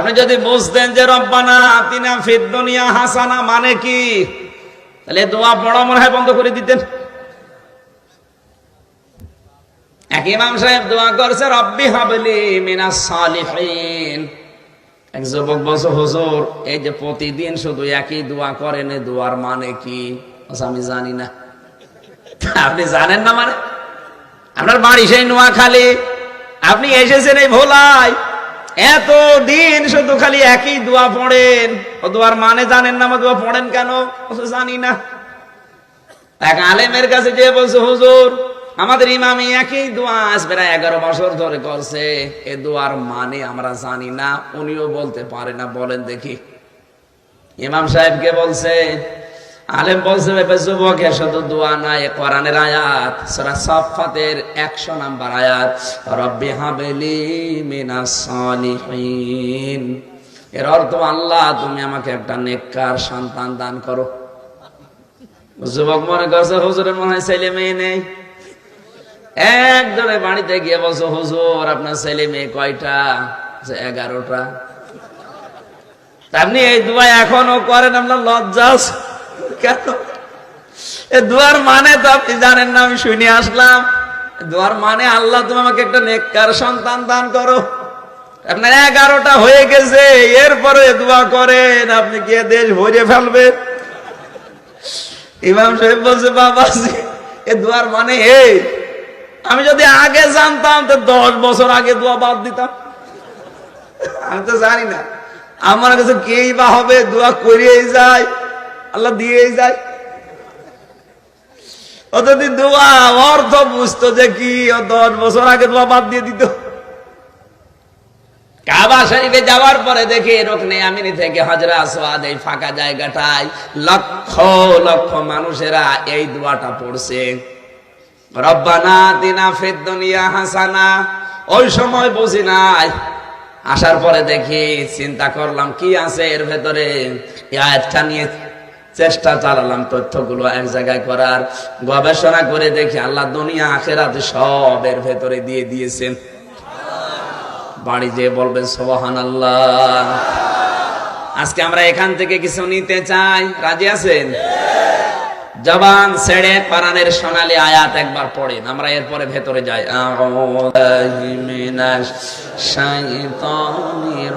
আপনি যদি বুঝতেন যে রব্বানা তিনা ফিদ দুনিয়া হাসানা মানে কি? তাহলে দোয়া পড়া মনে হয় বন্ধ করে দিতেন। এক ইমাম সাহেব দোয়া করছে, রব্বি হাবলি এক যুবক হুজুর, এই যে প্রতিদিন শুধু একই দোয়া করেন দোয়ার মানে কি? আমি জানি না। আপনি জানেন না মানে? আপনার বাড়ি সেই নোয়াখালী। আপনি এসেছেন এই ভোলায়। এত দিন শুধু খালি একই দোয়া পড়েন। ও দোয়ার মানে জানেন না, আমার দোয়া পড়েন কেন? জানি না। এক আলেমের কাছে যে বলছে, হুজুর, আমাদের ইমামি একই দোয়া আজ প্রায় এগারো বছর ধরে করছে। এ দোয়ার মানে আমরা জানি না, উনিও বলতে পারে না। বলেন দেখি। ইমাম সাহেবকে বলছে আলেম বলছে, "এ যুবক দোয়া না এ কোরআনের আয়াত, সূরা সাফফাতের 100 নাম্বার আয়াত, রব্বি হাবলি মিনাস সালিহিন। এর অর্থ, আল্লাহ, তুমি আমাকে একটা নেককার সন্তান দান করো। যুবক মনে করছে, হুজুরের মনে হয় ছেলে মেয়ে নেই? একজনে বাড়িতে গিয়ে বলছো, হুজুর, আপনার ছেলে মেয়ে কয়টা? এগারোটা। আপনি এই দোয়া এখনও করেন, আপনার লজ্জা আছে? দোয়ার মানে তো আপনি জানেন না, আমি শুনে আসলাম। দোয়ার মানে আল্লাহ, তুমি আমাকে একটা নেককার সন্তান দান করো। আপনার এগারোটা হয়ে গেছে, এরপরে দোয়া করেন, আপনি গিয়ে দেশ ভরে ফেলবেন? ইমাম সাহেব বলছে বাবা এ দোয়ার মানে এই। আমি যদি আগে জানতাম, তো দশ বছর আগে দোয়া বাদ দিতাম। আমি তো জানি না। আমার কাছে কেই বা হবে, দোয়া করিয়েই যায়। আল্লাহ দিয়েই যায়। যদি দোয়া অর্থ বুঝতো যে কি দশ বছর আগে দোয়া বাদ দিয়ে দিত। কাবা শরীফে যাওয়ার পরে রকনে আমিনি থেকে হজরা এই ফাঁকা লক্ষ লক্ষ মানুষেরা এই দোয়াটা পড়ছে। রব্বানা তিনা ফিদ দুনিয়া হাসানা। ওই সময় বুঝি নাই। আসার পরে দেখি চিন্তা করলাম, কি আছে এর ভেতরে? আয়াতটা নিয়ে চেষ্টা চালালাম তথ্যগুলো এক জায়গায় করার, গবেষণা করে দেখি আল্লাহ দুনিয়া, আখেরাত সব এর ভেতরে দিয়ে দিয়েছেন। বাড়ি যেয়ে বলবেন সোহান আল্লাহ আজকে আমরা এখান থেকে কিছু নিতে চাই। রাজি আছেন? জবান ছেড়ে কোরআনের সোনালি আয়াত একবার পড়েন, আমরা এরপরে ভেতরে যাই। শাইতানির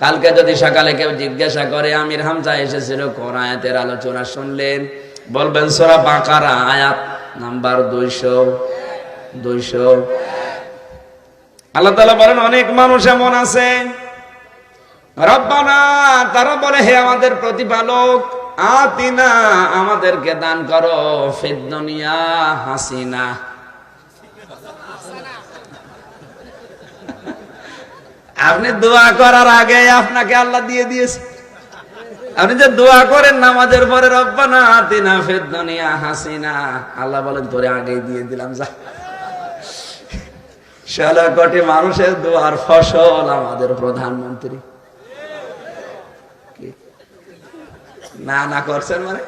কালকে যদি সকালে কেউ জিজ্ঞাসা করে, আমির হামজা এসেছিল কোন আয়াতের আলোচনা শুনলেন? বলবেন, সোরা বাঁকারা, আয়াত নাম্বার দুইশো দুইশো। আল্লাহ তালা বলেন, অনেক মানুষ এমন আছে। রব্বানা, তারা বলে, হে আমাদের প্রতিপালক আতিনা আমাদেরকে দান করো ফিদ্দনিয়া হাসিনা। আপনি দোয়া করার আগে আপনাকে আল্লাহ দিয়ে দিয়েছে। আপনি যে দোয়া করেন নামাজের পরে, রব্বানা আতিনা ফিদ্দনিয়া হাসিনা। আল্লাহ বলেন, তোরে আগেই দিয়ে দিলাম, যা। ষোলো কোটি মানুষের দোয়ার ফসল আমাদের প্রধানমন্ত্রী। না না করছেন মানে?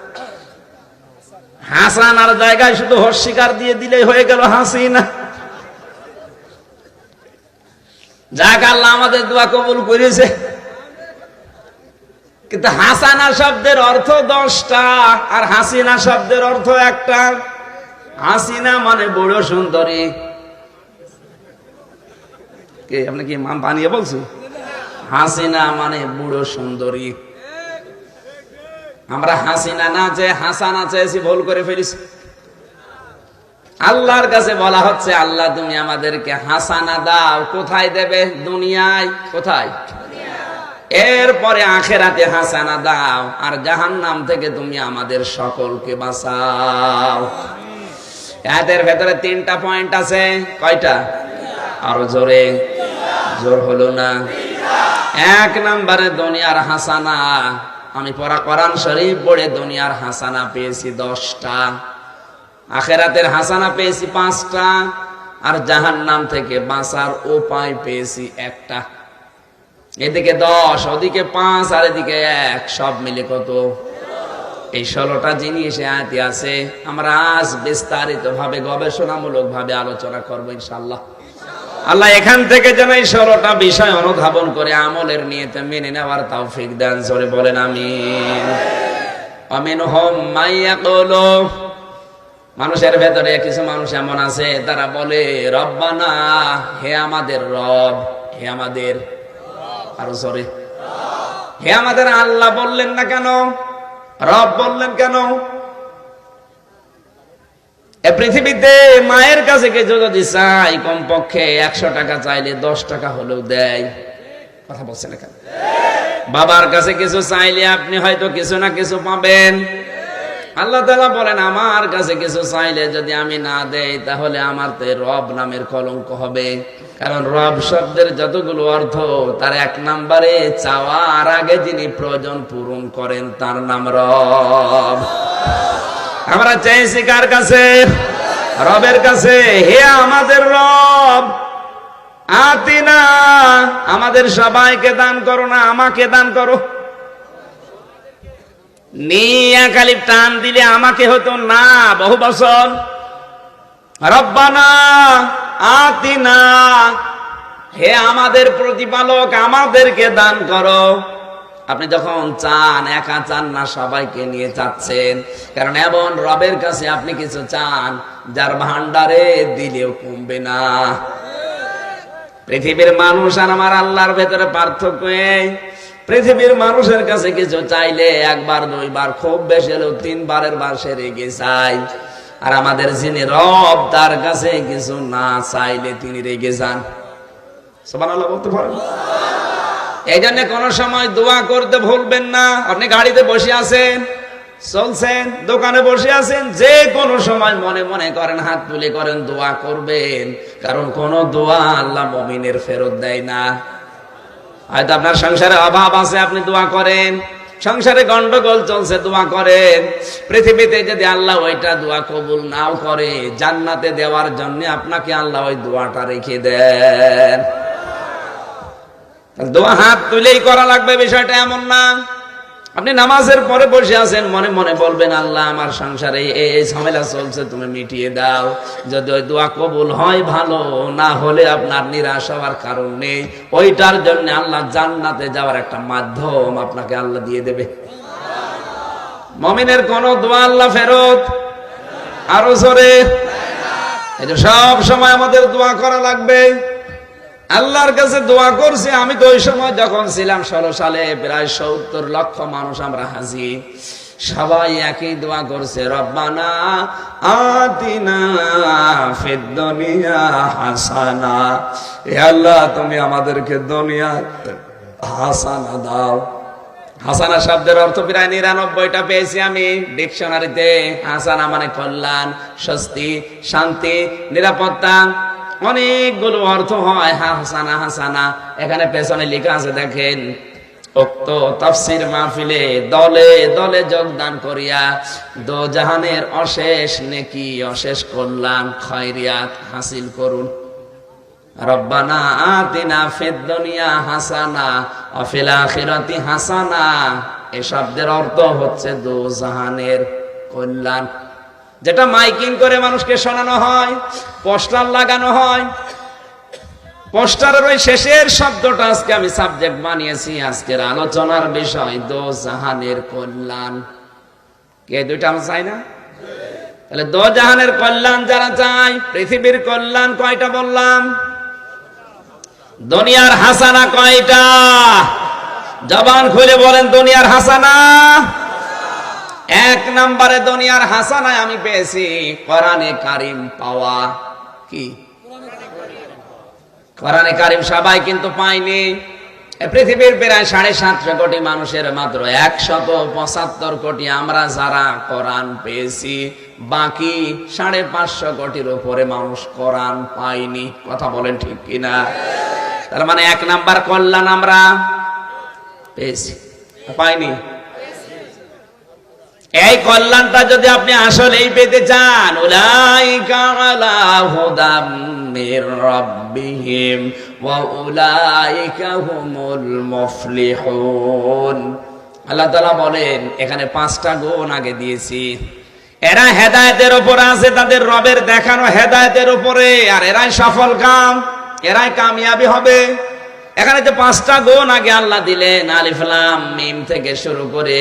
হাসান আর জায়গায় শুধু হস্বীকার দিয়ে দিলেই হয়ে গেল হাসিনা। যাক, আল্লাহ আমাদের দোয়া কবুল করেছে। কিন্তু হাসানা শব্দের অর্থ দশটা আর হাসিনা শব্দের অর্থ একটা। হাসিনা মানে বড় সুন্দরী। কে, আপনি কি মান বানিয়ে বলছি হাসিনা মানে বুড়ো সুন্দরী। আমরা হাসিনা না চেয়ে হাসানা চেয়েছি ভুল করে ফেলিস আল্লাহর কাছে বলা হচ্ছে, আল্লাহ তুমি আমাদেরকে হাসানা দাও। কোথায় দেবে? দুনিয়ায়। কোথায়? এরপরে আখেরাতে হাসানা দাও। আর জাহান্নাম থেকে তুমি আমাদের সকলকে বাঁচাও। এদের ভেতরে তিনটা পয়েন্ট আছে। কয়টা? আরও জোরে। জোর হলো না। এক নম্বরে দুনিয়ার হাসানা। আমি পড়া কোরআন শরীফ পড়ে দুনিয়ার হাসানা পেয়েছি দশটা, আখেরাতের হাসানা পেয়েছি পাঁচটা, আর জাহান্নাম থেকে বাঁচার উপায় পেয়েছি একটা। এদিকে দশ, ওদিকে পাঁচ, আর এদিকে এক, সব মিলে কত? এই ষোলোটা জিনিস আছে। আমরা আজ বিস্তারিত ভাবে গবেষণামূলক ভাবে আলোচনা করব ইনশাল্লাহ আল্লাহ এখান থেকে যেন এই ষোলোটা বিষয় অনুধাবন করে আমলের নিয়েতে মেনে নেওয়ার তাও ফিক দেন, জোরে বলেন আমি অমিন হোম মাইয়া কলো মানুষের ভেতরে কিছু মানুষ এমন আছে, তারা বলে, রব্বানা, হে আমাদের রব, হে আমাদের আরও সরে হে আমাদের আল্লাহ বললেন না কেন? রব বললেন কেন? পৃথিবীতে মায়ের কাছে কিছু যদি চাই কমপক্ষে একশো টাকা চাইলে দশ টাকা হলেও দেয়। কথা বলছেন এখানে? বাবার কাছে কিছু চাইলে আপনি হয়তো কিছু না কিছু পাবেন। আল্লাহ তালা বলেন, আমার কাছে কিছু চাইলে যদি আমি না দেই, তাহলে আমার তো রব নামের কলঙ্ক হবে। কারণ রব শব্দের যতগুলো অর্থ, তার এক নাম্বারে চাওয়ার আগে যিনি প্রয়োজন পূরণ করেন, তার নাম রব। আমরা চাইছি কার কাছে, রবের কাছে। হে আমাদের রব আতিনা আমাদের সবাইকে দান করো না, আমাকে দান করো। নিয়া খালি টান দিলে আমাকে হতো না, বহু বছর। রব্বানা আতিনা হে আমাদের প্রতিপালক, আমাদেরকে দান করো। আপনি যখন চান, একা চান না, সবাইকে নিয়ে চাচ্ছেন। কারণ এমন রবের কাছে আপনি কিছু চান, যার ভান্ডারে দিলেও কমবে না। পৃথিবীর মানুষ আর আমার আল্লাহর ভেতরে পার্থক্য এই। পৃথিবীর মানুষের কাছে কিছু চাইলে একবার, দুইবার, খুব বেশি হলেও তিনবারের বার সে রেগে চাই আর আমাদের যিনি রব, তার কাছে কিছু না চাইলে তিনি রেগে যান। সবার আল্লাহ বলতে পারেন? এই জন্য কোন সময় দোয়া করতে ভুলবেন না। আপনি গাড়িতে বসে আছেন, চলছেন, দোকানে বসে আছেন, যে কোনো সময় মনে মনে করেন, হাত তুলে করেন, দোয়া করবেন। কারণ কোন দোয়া আল্লাহ মমিনের ফেরত দেয় না। হয়তো আপনার সংসারে অভাব আছে, আপনি দোয়া করেন। সংসারে গন্ডগোল চলছে, দোয়া করেন। পৃথিবীতে যদি আল্লাহ ওইটা দোয়া কবুল নাও করে, জান্নাতে দেওয়ার জন্য আপনাকে আল্লাহ ওই দোয়াটা রেখে দেন। দোয়া হাত তুলেই করা লাগবে, বিষয়টা এমন না। আপনি নামাজের পরে বসে আছেন, মনে মনে বলবেন, আল্লাহ, আমার সংসারে এই ঝামেলা চলছে, তুমি মিটিয়ে দাও। যদি ওই দোয়া কবুল হয় ভালো, না হলে আপনার নিরাশ হওয়ার কারণ নেই। ওইটার জন্য আল্লাহ জান্নাতে যাওয়ার একটা মাধ্যম আপনাকে আল্লাহ দিয়ে দেবে। মমিনের কোন দোয়া আল্লাহ ফেরত? আরও জোরে। যে সব সময় আমাদের দোয়া করা লাগবে। আল্লাহর কাছে দোয়া করছি, আমি তো ওই সময় যখন ছিলাম ষোলো সালে, প্রায় সত্তর লক্ষ মানুষ আমরা হাজি। সবাই একই দোয়া করছে, রব্বানা হাসানা। এ আল্লাহ, তুমি আমাদেরকে দুনিয়া হাসানা দাও। হাসানা শব্দের অর্থ প্রায় নিরানব্বইটা পেয়েছি আমি। ডিকশনারিতে হাসানা মানে কল্যাণ, স্বস্তি, শান্তি, নিরাপত্তা অনেকগুলো অর্থ হয়। হাসানা হাসানা। এখানে পেছনে লেখা আছে, দেখেন। মাহফিলে দলে দলে যোগদান করিয়া দো জাহানের অশেষ নেকি, অশেষ কল্যাণ, খয়রিয়াত হাসিল করুন। রব্বানা আতিনা ফিদ হাসানা, ওয়া ফিল হাসানা। এই শব্দের অর্থ হচ্ছে দো জাহানের কল্যাণ। যেটা মাইকিং করে মানুষকে শোনানো হয়, পোস্টার লাগানো হয়। পোস্টারের ওই শেষের শব্দটা আজকে আমি সাবজেক্ট বানিয়েছি, আজকের আলোচনার বিষয়, দো জাহানের কল্যাণ। কে, দুইটা আমরা চাই না? তাহলে দো জাহানের কল্যাণ যারা চায়, পৃথিবীর কল্যাণ কয়টা বললাম? দুনিয়ার হাসানা কয়টা? জবান খুলে বলেন, দুনিয়ার হাসানা। এক নম্বরে দুনিয়ার হাসানায় আমি পেয়েছি কোরআনে কারিম পাওয়া। কি? কোরআনে কারিম সবাই কিন্তু পায়নি। এ পৃথিবীর প্রায় সাড়ে সাতশো কোটি মানুষের মাত্র একশত পঁচাত্তর কোটি আমরা যারা কোরআন পেয়েছি, বাকি সাড়ে পাঁচশো কোটির উপরে মানুষ কোরআন পাইনি কথা বলেন ঠিক কিনা? তার মানে এক নাম্বার কল্যাণ আমরা পেয়েছি। পাইনি? এই কল্যাণটা যদি আপনি আসলেই পেতে চান আল্লাহ বলেন, এখানে পাঁচটা গুণ আগে দিয়েছি। এরা হেদায়েতের উপর আছে, তাদের রবের দেখানো হেদায়তের উপরে, আর এরাই সফল কাম, এরাই কামিয়াবি হবে। এখানে যে পাঁচটা গুণ আগে আল্লাহ দিলেন আলিফলাম মিম থেকে শুরু করে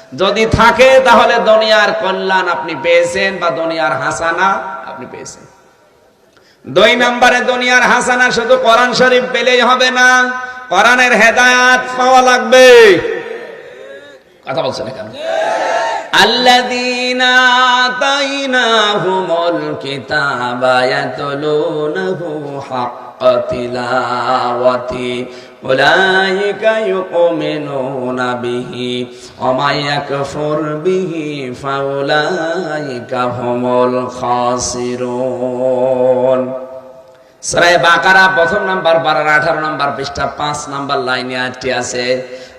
যদি থাকে তাহলে দুনিয়ার কল্যাণ আপনি পেয়েছেন বা দুনিয়ার হাসানা আপনি পেয়েছেন দুই নম্বরে দুনিয়ার হাসানা শুধু কোরআন শরীফ পেলেই হবে না কোরআনের হেদায়াত পাওয়া লাগবে কথা বলছেন এখানে الذين آتيناهم الكتاب يتلونه حق تلاوته أولئك يؤمنون به ومن يكفر به فأولئك هم الخاسرون সরাই বাকারা প্রথম নাম্বার বারার আঠারো নাম্বার পৃষ্ঠা পাঁচ নাম্বার লাইনে আটটি আছে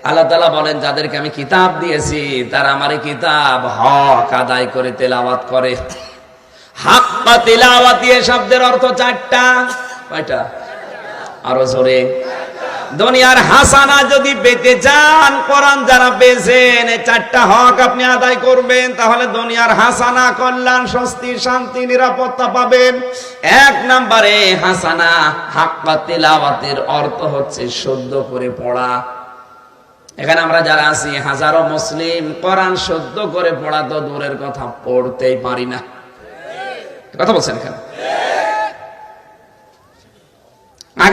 আল্লাহ তালা বলেন যাদেরকে আমি কিতাব দিয়েছি তারা আমার এই কিতাব হক আদায় করে তেলাওয়াত করে হাক বা তেলাওয়াত দিয়ে শব্দের অর্থ চারটা কয়টা আরো জোরে দুনিয়ার হাসানা যদি পেতে চান, কোরআন যারা পেয়েছেন, এই চারটা হক আপনি আদায় করবেন, তাহলে দুনিয়ার হাসানা, কল্যাণ, স্বস্তি, শান্তি, নিরাপত্তা পাবেন। এক নম্বরে হাসানা হাক্কা তিলাওয়াতের অর্থ হচ্ছে শুদ্ধ করে পড়া। এখানে আমরা যারা আছি, হাজারো মুসলিম, কোরআন শুদ্ধ করে পড়া তো দূরের কথা, পড়তেই পারি না। কথা বলছেন এখানে?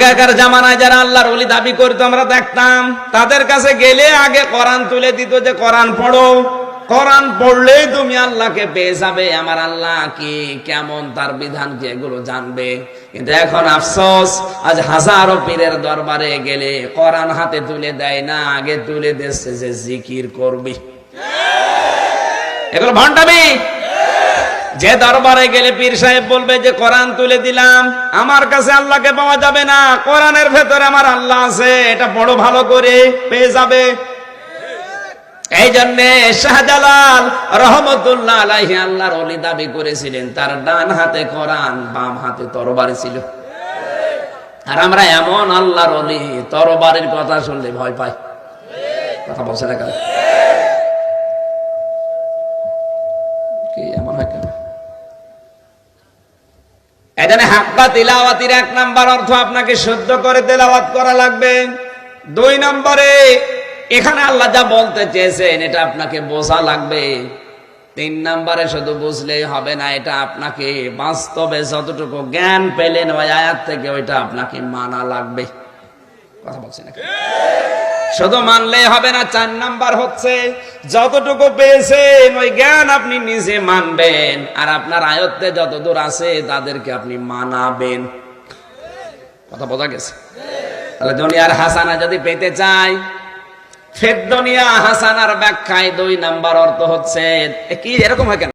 আগেকার জামানায় যারা আল্লাহর ওলি দাবি করতো, আমরা দেখতাম, তাদের কাছে গেলে আগে কোরআন তুলে দিত যে, কোরআন পড়ো। কোরআন পড়লেই তুমি আল্লাহকে পেয়ে যাবে। আমার আল্লাহ কি, কেমন তার বিধান কি এগুলো জানবে? কিন্তু এখন আফসোস, আজ হাজারো পীরের দরবারে গেলে কোরআন হাতে তুলে দেয় না, আগে তুলে দিচ্ছে যে জিকির করবি। এগুলো ভণ্ডামি। যে দরবারে গেলে পীর সাহেব বলবে যে, কোরআন তুলে দিলাম, আমার কাছে আল্লাহকে পাওয়া যাবে না, কোরআনের ভেতরে আমার আল্লাহ আছে, এটা বড় ভালো করে পেয়ে যাবে। এই জন্যে শাহজালাল রহমতুল্লাহ আলাইহি আল্লাহর অলি দাবি করেছিলেন, তার ডান হাতে কোরআন, বাম হাতে তরবারি ছিল। আর আমরা এমন আল্লাহর অলি, তরবারির কথা শুনলে ভয় পাই। কথা বলছে না কেন কি এমন হয় কেন এখানে হাক্কা তিলাওয়াতির এক নাম্বার অর্থ আপনাকে শুদ্ধ করে তেলাওয়াত করা লাগবে। দুই নম্বরে, এখানে আল্লাহ যা বলতে চেয়েছেন, এটা আপনাকে বোঝা লাগবে। তিন নম্বরে শুধু বুঝলেই হবে না, এটা আপনাকে বাস্তবে যতটুকু জ্ঞান পেলেন ওই আয়াত থেকে ওইটা আপনাকে মানা লাগবে। কথা বলছি না শুধু মানলেই হবে না, চার নাম্বার হচ্ছে, যতটুকু পেয়েছেন, ওই জ্ঞান আপনি নিজে মানবেন, আর আপনার আয়ত্তে যতদূর আছে, তাদেরকে আপনি মানাবেন। কথা বোঝা গেছে? তাহলে দুনিয়ার হাসানা যদি পেতে চাই ফের দুনিয়া হাসানার ব্যাখ্যায় দুই নাম্বার অর্থ হচ্ছে কি এরকম হয় কেন?